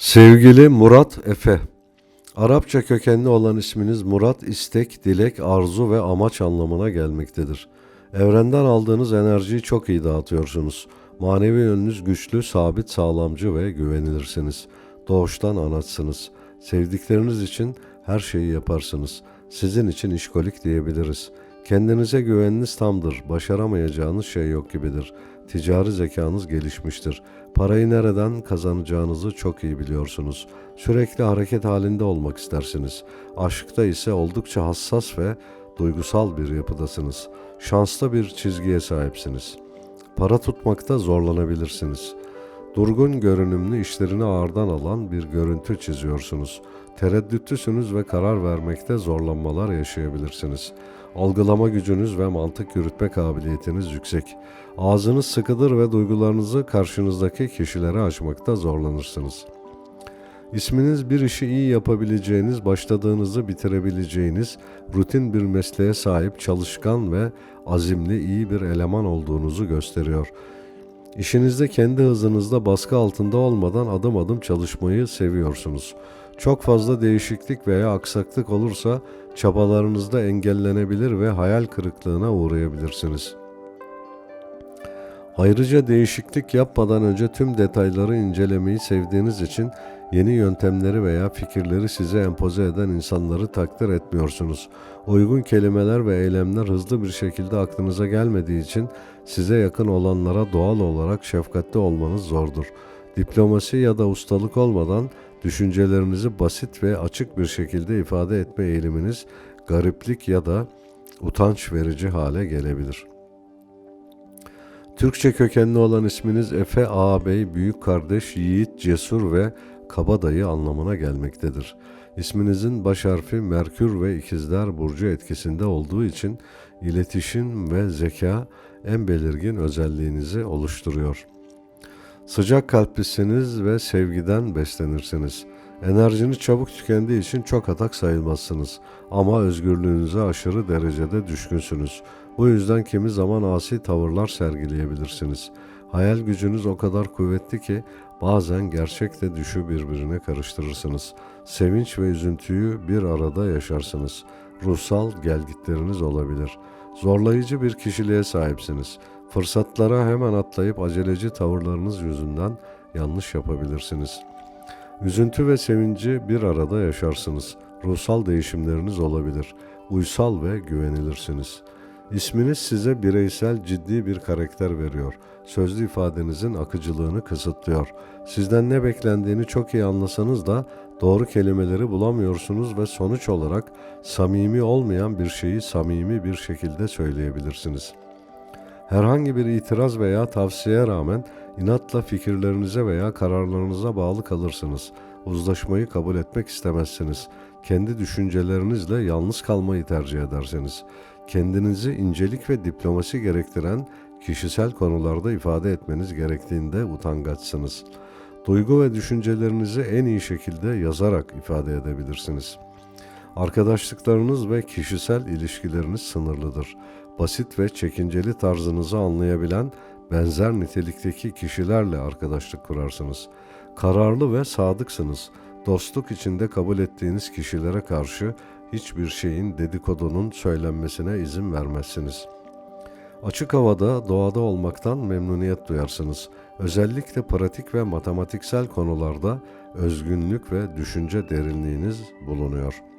Sevgili Murat Efe, Arapça kökenli olan isminiz Murat, istek, dilek, arzu ve amaç anlamına gelmektedir. Evrenden aldığınız enerjiyi çok iyi dağıtıyorsunuz. Manevi yönünüz güçlü, sabit, sağlamcı ve güvenilirsiniz. Doğuştan anaçsınız. Sevdikleriniz için her şeyi yaparsınız. Sizin için işkolik diyebiliriz. Kendinize güveniniz tamdır. Başaramayacağınız şey yok gibidir. Ticari zekanız gelişmiştir. Parayı nereden kazanacağınızı çok iyi biliyorsunuz. Sürekli hareket halinde olmak istersiniz. Aşkta ise oldukça hassas ve duygusal bir yapıdasınız. Şanslı bir çizgiye sahipsiniz. Para tutmakta zorlanabilirsiniz. Durgun görünümlü işlerini ağırdan alan bir görüntü çiziyorsunuz. Tereddütlüsünüz ve karar vermekte zorlanmalar yaşayabilirsiniz. Algılama gücünüz ve mantık yürütme kabiliyetiniz yüksek. Ağzınız sıkıdır ve duygularınızı karşınızdaki kişilere açmakta zorlanırsınız. İsminiz bir işi iyi yapabileceğiniz, başladığınızı bitirebileceğiniz, rutin bir mesleğe sahip, çalışkan ve azimli iyi bir eleman olduğunuzu gösteriyor. İşinizde kendi hızınızda baskı altında olmadan adım adım çalışmayı seviyorsunuz. Çok fazla değişiklik veya aksaklık olursa çabalarınızda engellenebilir ve hayal kırıklığına uğrayabilirsiniz. Ayrıca değişiklik yapmadan önce tüm detayları incelemeyi sevdiğiniz için yeni yöntemleri veya fikirleri size empoze eden insanları takdir etmiyorsunuz. Uygun kelimeler ve eylemler hızlı bir şekilde aklınıza gelmediği için size yakın olanlara doğal olarak şefkatli olmanız zordur. Diplomasi ya da ustalık olmadan düşüncelerinizi basit ve açık bir şekilde ifade etme eğiliminiz gariplik ya da utanç verici hale gelebilir. Türkçe kökenli olan isminiz Efe ağabey, büyük kardeş, yiğit, cesur ve kabadayı anlamına gelmektedir. İsminizin baş harfi Merkür ve İkizler Burcu etkisinde olduğu için iletişim ve zeka en belirgin özelliğinizi oluşturuyor. Sıcak kalplisiniz ve sevgiden beslenirsiniz. Enerjiniz çabuk tükendiği için çok atak sayılmazsınız ama özgürlüğünüze aşırı derecede düşkünsünüz. Bu yüzden kimi zaman asi tavırlar sergileyebilirsiniz. Hayal gücünüz o kadar kuvvetli ki bazen gerçekle düşü birbirine karıştırırsınız. Sevinç ve üzüntüyü bir arada yaşarsınız. Ruhsal gelgitleriniz olabilir. Zorlayıcı bir kişiliğe sahipsiniz. Fırsatlara hemen atlayıp aceleci tavırlarınız yüzünden yanlış yapabilirsiniz. Üzüntü ve sevinci bir arada yaşarsınız. Ruhsal değişimleriniz olabilir. Uysal ve güvenilirsiniz. İsminiz size bireysel ciddi bir karakter veriyor. Sözlü ifadenizin akıcılığını kısıtlıyor. Sizden ne beklendiğini çok iyi anlasanız da doğru kelimeleri bulamıyorsunuz ve sonuç olarak samimi olmayan bir şeyi samimi bir şekilde söyleyebilirsiniz.'' Herhangi bir itiraz veya tavsiyeye rağmen inatla fikirlerinize veya kararlarınıza bağlı kalırsınız. Uzlaşmayı kabul etmek istemezsiniz. Kendi düşüncelerinizle yalnız kalmayı tercih edersiniz. Kendinizi incelik ve diplomasi gerektiren kişisel konularda ifade etmeniz gerektiğinde utangaçsınız. Duygu ve düşüncelerinizi en iyi şekilde yazarak ifade edebilirsiniz. Arkadaşlıklarınız ve kişisel ilişkileriniz sınırlıdır basit ve çekinceli tarzınızı anlayabilen benzer nitelikteki kişilerle arkadaşlık kurarsınız. Kararlı ve sadıksınız. Dostluk içinde kabul ettiğiniz kişilere karşı hiçbir şeyin dedikodunun söylenmesine izin vermezsiniz. Açık havada, doğada olmaktan memnuniyet duyarsınız. Özellikle pratik ve matematiksel konularda özgünlük ve düşünce derinliğiniz bulunuyor.''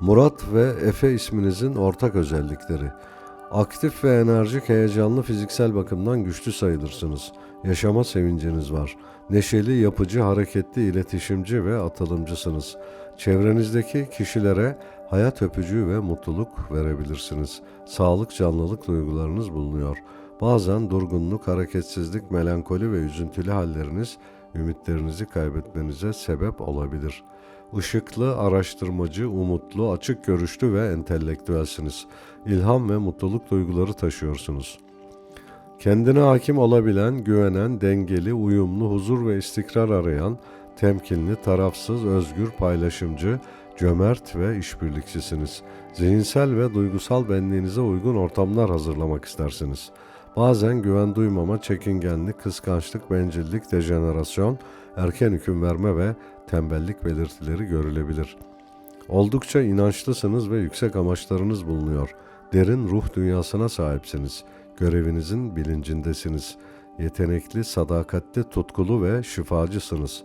Murat ve Efe isminizin ortak özellikleri. Aktif ve enerjik, heyecanlı fiziksel bakımdan güçlü sayılırsınız. Yaşama sevinciniz var. Neşeli, yapıcı, hareketli, iletişimci ve atılımcısınız. Çevrenizdeki kişilere hayat öpücüğü ve mutluluk verebilirsiniz. Sağlık, canlılık duygularınız bulunuyor. Bazen durgunluk, hareketsizlik, melankoli ve üzüntülü halleriniz ümitlerinizi kaybetmenize sebep olabilir.'' Işıklı, araştırmacı, umutlu, açık görüşlü ve entelektüelsiniz. İlham ve mutluluk duyguları taşıyorsunuz. Kendine hakim olabilen, güvenen, dengeli, uyumlu, huzur ve istikrar arayan, temkinli, tarafsız, özgür, paylaşımcı, cömert ve işbirlikçisiniz. Zihinsel ve duygusal benliğinize uygun ortamlar hazırlamak istersiniz. Bazen güven duymama, çekingenlik, kıskançlık, bencillik, dejenerasyon, erken hüküm verme ve tembellik belirtileri görülebilir. Oldukça inançlısınız ve yüksek amaçlarınız bulunuyor. Derin ruh dünyasına sahipsiniz. Görevinizin bilincindesiniz. Yetenekli, sadakatli, tutkulu ve şifacısınız.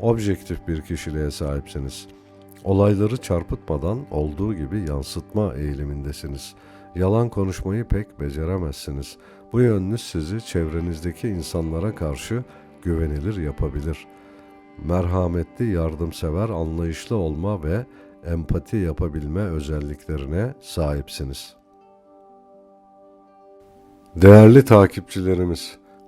Objektif bir kişiliğe sahipsiniz. Olayları çarpıtmadan olduğu gibi yansıtma eğilimindesiniz. Yalan konuşmayı pek beceremezsiniz. Bu yönünüz sizi çevrenizdeki insanlara karşı güvenilir yapabilir. Merhametli, yardımsever, anlayışlı olma ve empati yapabilme özelliklerine sahipsiniz. Değerli takipçilerimiz,